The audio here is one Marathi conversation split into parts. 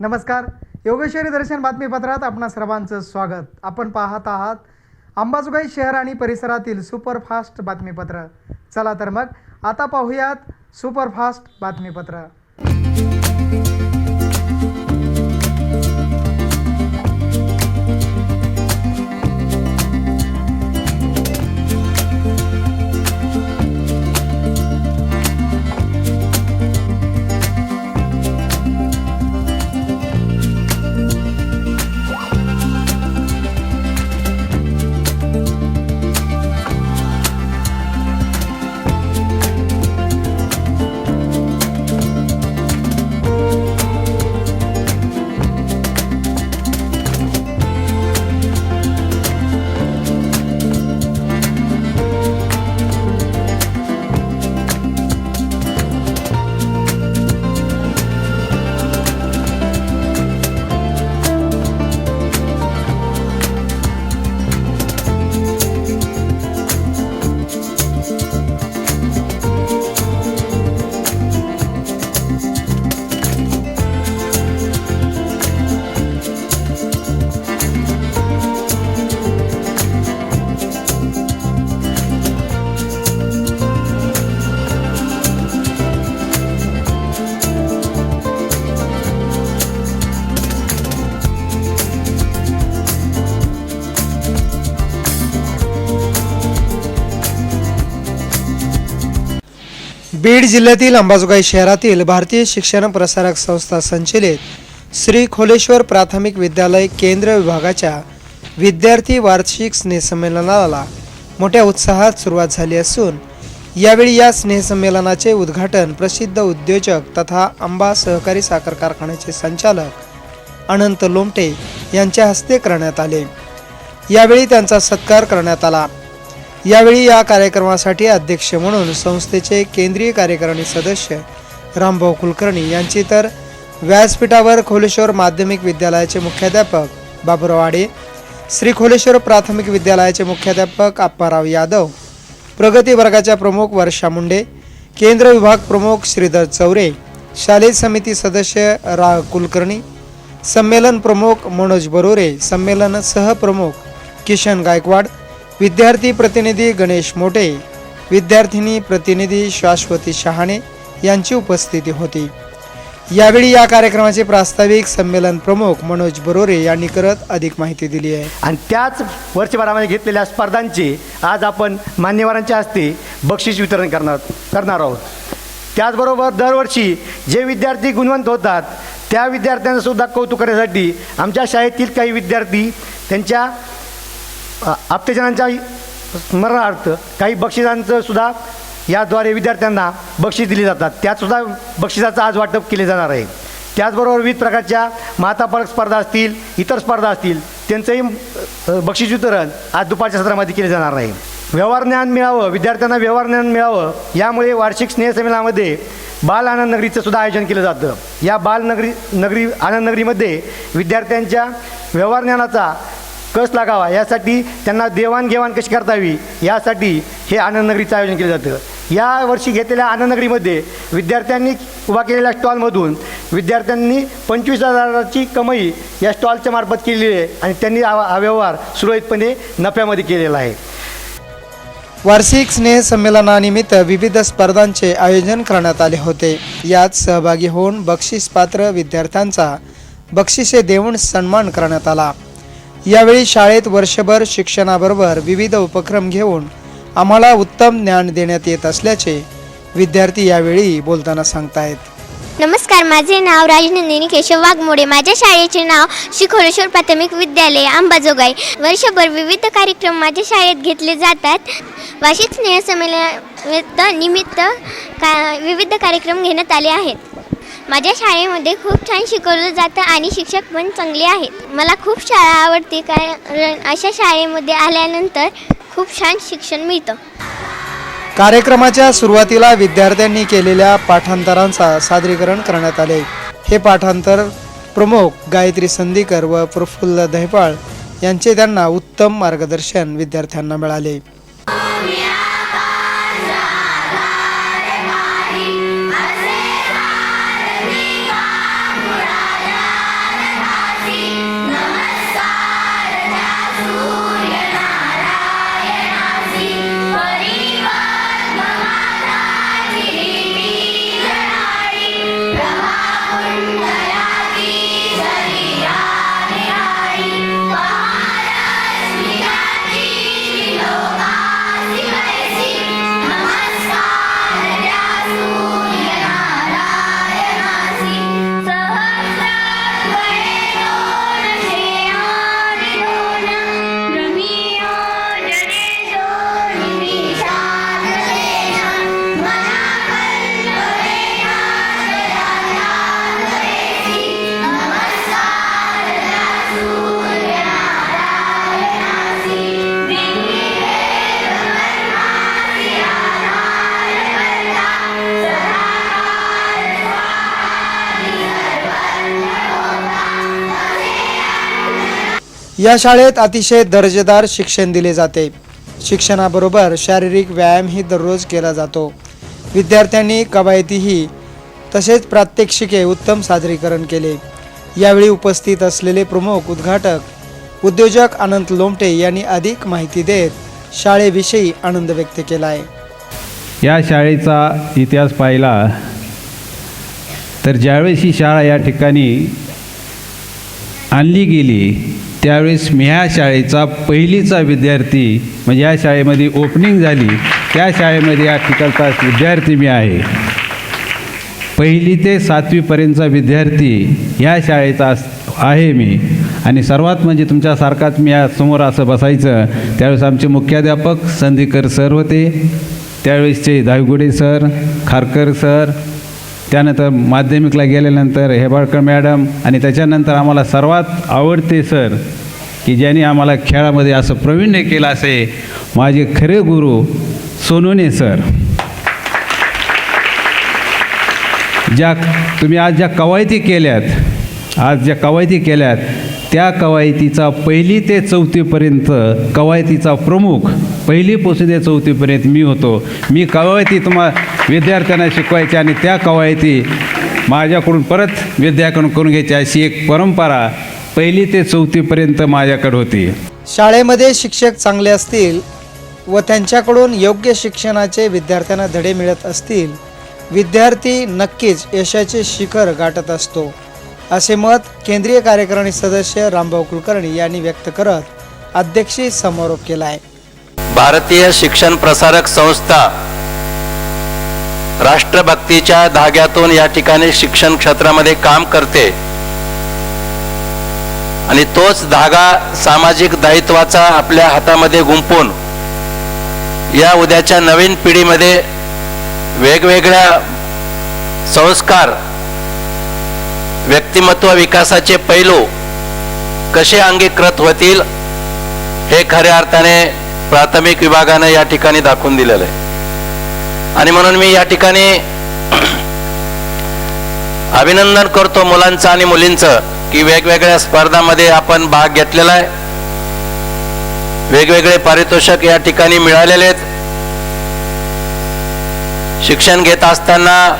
नमस्कार. योगेश्वरी दर्शन बातमीपत्रात आपणा सर्वांचं स्वागत. आपण पाहत आहात अंबाजोगाई शहर आणि परिसरातील सुपरफास्ट बातमीपत्र. चला तर मग आता पाहूयात सुपरफास्ट बातमीपत्र. बीड जिल्ह्यातील अंबाजोगाई शहरातील भारतीय शिक्षण प्रसारक संस्था संचलित श्री खोलेश्वर प्राथमिक विद्यालय केंद्र विभागाच्या विद्यार्थी वार्षिक स्नेहसंमेलनाला मोठ्या उत्साहात सुरुवात झाली असून यावेळी या स्नेहसंमेलनाचे उद्घाटन प्रसिद्ध उद्योजक तथा आंबा सहकारी साखर कारखान्याचे संचालक अनंत लोमटे यांच्या हस्ते करण्यात आले. यावेळी त्यांचा सत्कार करण्यात आला. यावेळी या कार्यक्रमासाठी अध्यक्ष म्हणून संस्थेचे केंद्रीय कार्यकारिणी सदस्य रामभाऊ कुलकर्णी यांची तर व्यासपीठावर खोलेश्वर माध्यमिक विद्यालयाचे मुख्याध्यापक बाबुराव आडे श्री खोलेश्वर प्राथमिक विद्यालयाचे मुख्याध्यापक आप्पाराव यादव प्रगती वर्गाच्या प्रमुख वर्षा मुंडे केंद्र विभाग प्रमुख श्रीधर चौरे शालेय समिती सदस्य रा कुलकर्णी संमेलन प्रमुख मनोज बरोरे संमेलन सहप्रमुख किशन गायकवाड विद्यार्थी प्रतिनिधी गणेश मोटे विद्यार्थिनी प्रतिनिधी शाश्वती शहाणे यांची उपस्थिती होती. यावेळी या कार्यक्रमाचे प्रास्ताविक संमेलन प्रमुख मनोज बरोरे यांनी करत अधिक माहिती दिली आहे. आणि त्याच वर्षभरामध्ये घेतलेल्या स्पर्धांचे आज आपण मान्यवरांच्या हस्ते बक्षीस वितरण करणार करणार आहोत. त्याचबरोबर दरवर्षी जे विद्यार्थी गुणवंत होतात त्या विद्यार्थ्यांचं सुद्धा कौतुक करण्यासाठी आमच्या शाळेतील काही विद्यार्थी त्यांच्या आप्तजनांच्या स्मरणार्थ काही बक्षिसांचं सुद्धा याद्वारे विद्यार्थ्यांना बक्षीस दिली जातात. त्यातसुद्धा बक्षिसाचं आज वाटप केले जाणार आहे. त्याचबरोबर विविध प्रकारच्या मातापालक स्पर्धा असतील इतर स्पर्धा असतील त्यांचंही बक्षीस वितरण आज दुपारच्या सत्रामध्ये केले जाणार आहे. व्यवहार ज्ञान मिळावं विद्यार्थ्यांना व्यवहार ज्ञान मिळावं यामुळे वार्षिक स्नेहसंमेलनामध्ये बाल आनंद नगरीचं सुद्धा आयोजन केलं जातं. या बाल नगरी नगरी आनंद नगरीमध्ये विद्यार्थ्यांच्या व्यवहार ज्ञानाचा कस लागावा? यासाठी त्यांना देवाणघेवाण कशी करता यावी यासाठी हे आनंदनगरीचं आयोजन केलं जातं. या वर्षी घेतलेल्या आनंदनगरीमध्ये विद्यार्थ्यांनी उभा केलेल्या स्टॉलमधून विद्यार्थ्यांनी पंचवीस हजाराची कमाई या स्टॉलच्या मार्फत केलेली आहे आणि त्यांनी हा हा व्यवहार सुरळीतपणे नफ्यामध्ये केलेला आहे. वार्षिक स्नेह संमेलनानिमित्त विविध स्पर्धांचे आयोजन करण्यात आले होते. यात सहभागी होऊन बक्षीसपात्र विद्यार्थ्यांचा बक्षिसे देऊन सन्मान करण्यात आला. यावेळी शाळेत वर्षभर शिक्षणाबरोबर विविध उपक्रम घेऊन आम्हाला उत्तम ज्ञान देण्यात येत असल्याचे विद्यार्थी यावेळी बोलताना सांगतायत. नमस्कार माझे नाव राजनंदिनी केशव वाघमोडे. माझ्या शाळेचे नाव शिखोळेश्वर प्राथमिक विद्यालय अंबाजोगाई वर्षभर विविध कार्यक्रम माझ्या शाळेत घेतले जातात. वार्षिक स्नेहसंमेलन निमित्त का विविध कार्यक्रम घेण्यात आले आहेत. माझ्या शाळेमध्ये खूप छान शिकवलं जातं आणि शिक्षक पण चांगले आहेत. मला खूप शाळा आवडते कारण अशा शाळेमध्ये आल्यानंतर खूप छान शिक्षण मिळतं. कार्यक्रमाच्या सुरुवातीला विद्यार्थ्यांनी केलेल्या पाठांतरांचा सादरीकरण करण्यात आले. हे पाठांतर प्रमुख गायत्री संदीकर व प्रफुल्ल दहपाळ यांचे त्यांना उत्तम मार्गदर्शन विद्यार्थ्यांना मिळाले. या शाळेत अतिशय दर्जेदार शिक्षण दिले जाते. शिक्षणाबरोबर शारीरिक व्यायामही दररोज केला जातो. विद्यार्थ्यांनी कवायतीही तसेच प्रात्यक्षिके उत्तम सादरीकरण केले. यावेळी उपस्थित असलेले प्रमुख उद्घाटक उद्योजक अनंत लोमटे यांनी अधिक माहिती देत शाळेविषयी आनंद व्यक्त केला आहे या शाळेचा इतिहास पाहिला तर ज्यावेळेस ही शाळा या ठिकाणी आणली गेली त्यावेळेस मी ह्या शाळेचा पहिलीचा विद्यार्थी म्हणजे या शाळेमध्ये ओपनिंग झाली त्या शाळेमध्ये या ठिकाणचा विद्यार्थी मी आहे. पहिली ते सातवीपर्यंतचा विद्यार्थी ह्या शाळेचा अस- आहे मी. आणि सर्वात म्हणजे तुमच्यासारखाच मी या समोर असं बसायचं त्यावेळेस आमचे मुख्याध्यापक संधीकर सर होते त्यावेळेसचे दायगुडे सर खारकर सर त्यानंतर माध्यमिकला गेल्यानंतर हेबाळकर मॅडम आणि त्याच्यानंतर आम्हाला सर्वात आवडते सर की ज्यांनी आम्हाला खेळामध्ये असं प्रवीण्य केलं असे माझे खरे गुरु सोनोने सर. ज्या तुम्ही आज ज्या कवायती केल्यात आज ज्या कवायती केल्यात त्या कवायतीचा पहिली ते चौथीपर्यंत कवायतीचा प्रमुख पहिली पोसुदे चौथीपर्यंत मी होतो. मी कवायती तुम्हा विद्यार्थ्यांना शिकवायची आणि त्या कवायती माझ्याकडून परत विद्यार्थ्यांकडून करून घ्यायची अशी एक परंपरा पहिली ते चौथीपर्यंत माझ्याकडे होती. शाळेमध्ये शिक्षक चांगले असतील व त्यांच्याकडून योग्य शिक्षणाचे विद्यार्थ्यांना धडे मिळत असतील विद्यार्थी नक्कीच यशाचे शिखर गाठत असतो. असे मत केंद्रीय कार्यकारिणी सदस्य रामभाऊ कुलकर्णी यांनी व्यक्त करत अध्यक्षी समारोप केला आहे. भारतीय शिक्षण प्रसारक संस्था राष्ट्रभक्तीच्या धाग्यातून या ठिकाणी शिक्षण क्षेत्रामध्ये काम करते. आणि तोच धागा सामाजिक दायित्वाचा आपल्या हातामध्ये गुंपून या उद्याच्या नवीन पिढीमध्ये वेगवेगळ्या संस्कार व्यक्तिमत्व विकासाचे पैलू कसे अंगीकृत होतील हे खऱ्या अर्थाने प्राथमिक विभागानं या ठिकाणी दाखवून दिलेलं आहे. आणि म्हणून मी या ठिकाणी अभिनंदन करतो मुलांचं आणि मुलींचं की वेगवेगळ्या स्पर्धामध्ये आपण भाग घेतलेला आहे. वेगवेगळे पारितोषिक या ठिकाणी मिळालेले आहेत. शिक्षण घेत असताना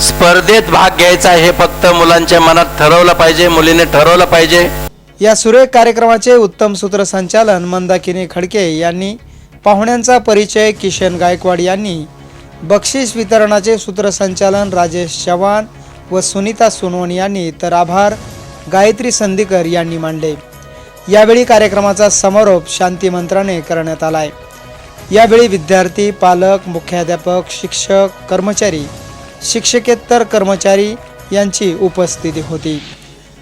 स्पर्धेत भाग घ्यायचा हे फक्त मुलांच्या मनात ठरवलं पाहिजे मुलीने ठरवलं पाहिजे. या सुरेख कार्यक्रमाचे उत्तम सूत्रसंचालन मंदाकिनी खडके यांनी पाहुण्यांचा परिचय किशन गायकवाड यांनी बक्षीस वितरणाचे सूत्रसंचालन राजेश चव्हाण व सुनीता सोनवण यांनी तर आभार गायत्री संदीकर यांनी मांडले. यावेळी कार्यक्रमाचा समारोप शांती मंत्राने करण्यात आलाय. यावेळी विद्यार्थी पालक मुख्याध्यापक शिक्षक कर्मचारी शिक्षकेतर कर्मचारी यांची उपस्थिती होती.